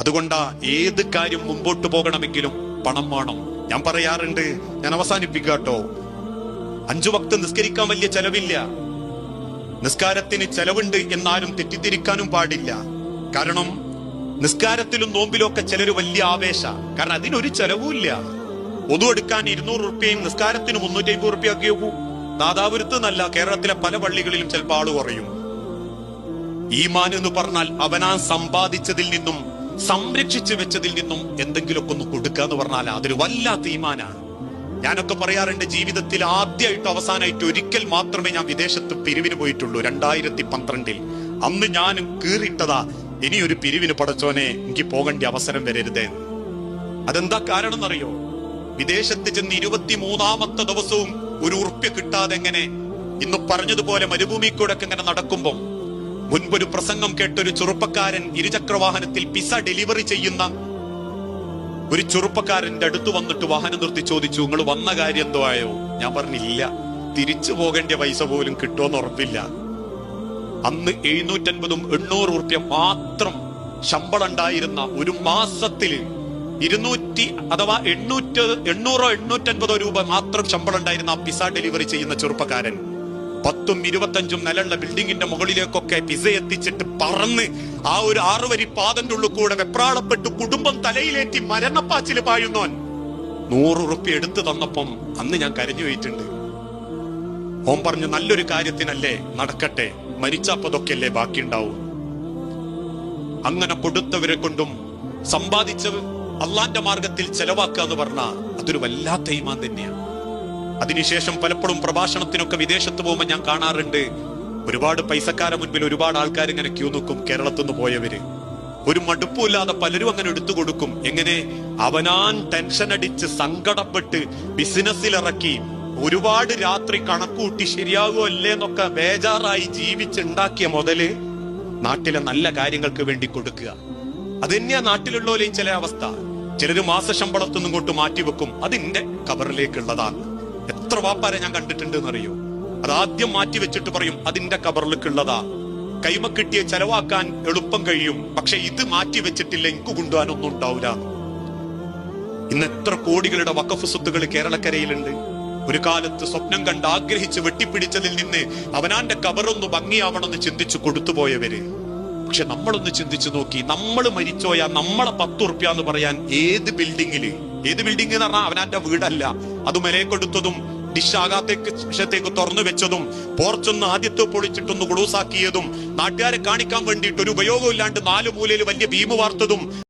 അതുകൊണ്ടാ ഏത് കാര്യം മുമ്പോട്ട് പോകണമെങ്കിലും പണം വേണം. ഞാൻ പറയാറുണ്ട് ഞാൻ അവസാനിപ്പിക്കുക കേട്ടോ. അഞ്ചു വക്ത് നിസ്കരിക്കാൻ വലിയ ചെലവില്ല. നിസ്കാരത്തിന് ചെലവുണ്ട് എന്നാരും തെറ്റിദ്ധരിക്കാനും പാടില്ല. കാരണം നിസ്കാരത്തിലും നോമ്പിലും ഒക്കെ ചിലര് വലിയ ആവേശ. കാരണം അതിനൊരു ചെലവുമില്ല ഒതുവെടുക്കാൻ ഇരുന്നൂറ് റുപ്യയും നിസ്കാരത്തിന് മുന്നൂറ്റി അമ്പത് റുപ്യ ഒക്കെ പോകൂ എന്നല്ല കേരളത്തിലെ പല പള്ളികളിലും ചിലപ്പോൾ ആൾ കുറയും. ഈമാൻ എന്ന് പറഞ്ഞാൽ അവനാ സമ്പാദിച്ചതിൽ നിന്നും സംരക്ഷിച്ചു വെച്ചതിൽ നിന്നും എന്തെങ്കിലുമൊക്കെ ഒന്ന് കൊടുക്കുക എന്ന് പറഞ്ഞാൽ അതൊരു വല്ലാത്ത ഈമാനാണ്. ഞാനൊക്കെ പറയാറുണ്ട് ജീവിതത്തിൽ ആദ്യമായിട്ട് അവസാനമായിട്ട് ഒരിക്കൽ മാത്രമേ ഞാൻ വിദേശത്ത് പിരിവിന് പോയിട്ടുള്ളൂ. രണ്ടായിരത്തി പന്ത്രണ്ടിൽ അന്ന് ഞാനും കീറിയിട്ടതാ ഇനി ഒരു പിരിവിന് പടച്ചോനെ എനിക്ക് പോകേണ്ട അവസരം വരരുതേ. അതെന്താ കാരണം എന്നറിയോ വിദേശത്ത് ചെന്ന് ഇരുപത്തി മൂന്നാമത്തെ ദിവസവും ഒരു ഉറുപ്പ്യ കിട്ടാതെ എങ്ങനെ ഇന്ന് പറഞ്ഞതുപോലെ മരുഭൂമി കൂടെ ഇങ്ങനെ നടക്കുമ്പോൾ മുൻപൊരു പ്രസംഗം കേട്ടൊരു ചെറുപ്പക്കാരൻ ഇരുചക്രവാഹനത്തിൽ പിസ ഡെലിവറി ചെയ്യുന്ന ഒരു ചെറുപ്പക്കാരന്റെ അടുത്ത് വന്നിട്ട് വാഹനം നിർത്തി ചോദിച്ചു നിങ്ങൾ വന്ന കാര്യം എന്തോ ആയോ? ഞാൻ പറഞ്ഞില്ല. തിരിച്ചു പോകേണ്ട പൈസ പോലും കിട്ടുമെന്ന് ഉറപ്പില്ല. അന്ന് എഴുന്നൂറ്റൻപതും എണ്ണൂറ് റുപ്യ മാത്രം ശമ്പളം ഉണ്ടായിരുന്ന ഒരു മാസത്തിൽ ഇരുന്നൂറ്റി അഥവാ എണ്ണൂറ്റ് എണ്ണൂറോ എണ്ണൂറ്റൻപതോ രൂപ മാത്രം ശമ്പളം ഉണ്ടായിരുന്ന പിസ ഡെലിവറി ചെയ്യുന്ന ചെറുപ്പക്കാരൻ. പത്തും ഇരുപത്തഞ്ചും നിലയുള്ള ബിൽഡിങ്ങിന്റെ മുകളിലേക്കൊക്കെ പിസ എത്തിച്ചിട്ട് പറന്ന് ആ ഒരു ആറുവരി പാതന്റെ ഉള്ളിൽ കൂടെ വെപ്രാളപ്പെട്ട് കുടുംബം തലയിലേറ്റി മരണപ്പാച്ചിൽ പായുന്നോൻ നൂറ് ഉറുപ്പ്യ എടുത്തു തന്നപ്പം അന്ന് ഞാൻ കരഞ്ഞു പോയിട്ടുണ്ട്. ഓം പറഞ്ഞു നല്ലൊരു കാര്യത്തിനല്ലേ നടക്കട്ടെ മരിച്ചപ്പതൊക്കെയല്ലേ ബാക്കിയുണ്ടാവും. അങ്ങനെ കൊടുത്തവരെ കൊണ്ടും സമ്പാദിച്ചവർ അള്ളാന്റെ മാർഗത്തിൽ ചെലവാക്കുക എന്ന് പറഞ്ഞാൽ അതൊരു വല്ലാത്ത ഈമാൻ തന്നെയാണ് അതിനുശേഷം പലപ്പോഴും പ്രഭാഷണത്തിനൊക്കെ വിദേശത്ത് പോകുമ്പോൾ ഞാൻ കാണാറുണ്ട്. ഒരുപാട് പൈസക്കാരെ മുൻപിൽ ഒരുപാട് ആൾക്കാർ ഇങ്ങനെ ക്യൂ നിൽക്കും കേരളത്തിൽ നിന്ന് പോയവര്. ഒരു മടുപ്പുമില്ലാതെ പലരും അങ്ങനെ എടുത്തു കൊടുക്കും. എങ്ങനെ? അവനാൻ ടെൻഷൻ അടിച്ച് സങ്കടപ്പെട്ട് ബിസിനസ്സിൽ ഇറക്കി ഒരുപാട് രാത്രി കണക്കൂട്ടി ശരിയാകുമോ അല്ലേ എന്നൊക്കെ ബേജാറായി ജീവിച്ചുണ്ടാക്കിയ മുതൽ നാട്ടിലെ നല്ല കാര്യങ്ങൾക്ക് വേണ്ടി കൊടുക്കുക. അത് തന്നെയാ നാട്ടിലുള്ളവരെയും ചില അവസ്ഥ. ചിലര് മാസശമ്പളത്തൊന്നും കൊണ്ട് മാറ്റിവെക്കും. അതിന്റെ കബറിലേക്കുള്ളതാണ് എത്ര വാപ്പാരെ ഞാൻ കണ്ടിട്ടുണ്ട് എന്നറിയോ അത് ആദ്യം മാറ്റി വെച്ചിട്ട് പറയും അതിന്റെ കബറിലേക്കുള്ളതാ. കൈമ കിട്ടിയ ചെലവാക്കാൻ എളുപ്പം കഴിയും. പക്ഷെ ഇത് മാറ്റി വെച്ചിട്ടില്ല എനിക്ക് കൊണ്ടുപോകാനൊന്നും ഉണ്ടാവില്ല ഇന്ന് എത്ര കോടികളുടെ വക്കഫ് സ്വത്തുകൾ കേരളക്കരയിലുണ്ട്. ഒരു കാലത്ത് സ്വപ്നം കണ്ട് ആഗ്രഹിച്ച് വെട്ടിപ്പിടിച്ചതിൽ നിന്ന് അവനാന്റെ കബറൊന്ന് ഭംഗിയാവണമെന്ന് ചിന്തിച്ചു കൊടുത്തുപോയവര്. പക്ഷെ നമ്മളൊന്ന് ചിന്തിച്ചു നോക്കി നമ്മൾ മരിച്ചോയ നമ്മളെ പത്ത് ഉറുപ്പ്യ എന്ന് പറയാൻ ഏത് ബിൽഡിങ്ങിൽ? ഏത് ബിൽഡിംഗ് എന്ന് പറഞ്ഞാൽ അവനാന്റെ വീടല്ല. അത് മെലയെ കൊടുത്തതും ഡിഷ് ആകാത്തേക്ക് വശത്തേക്ക് തുറന്നു വെച്ചതും പോർച്ചൊന്ന് ആദ്യത്തെ പൊളിച്ചിട്ടൊന്ന് കുളൂസാക്കിയതും നാട്ടുകാരെ കാണിക്കാൻ വേണ്ടിയിട്ട് ഒരു ഉപയോഗമില്ലാണ്ട് നാല് മൂലയിൽ വലിയ ഭീമ വാർത്തതും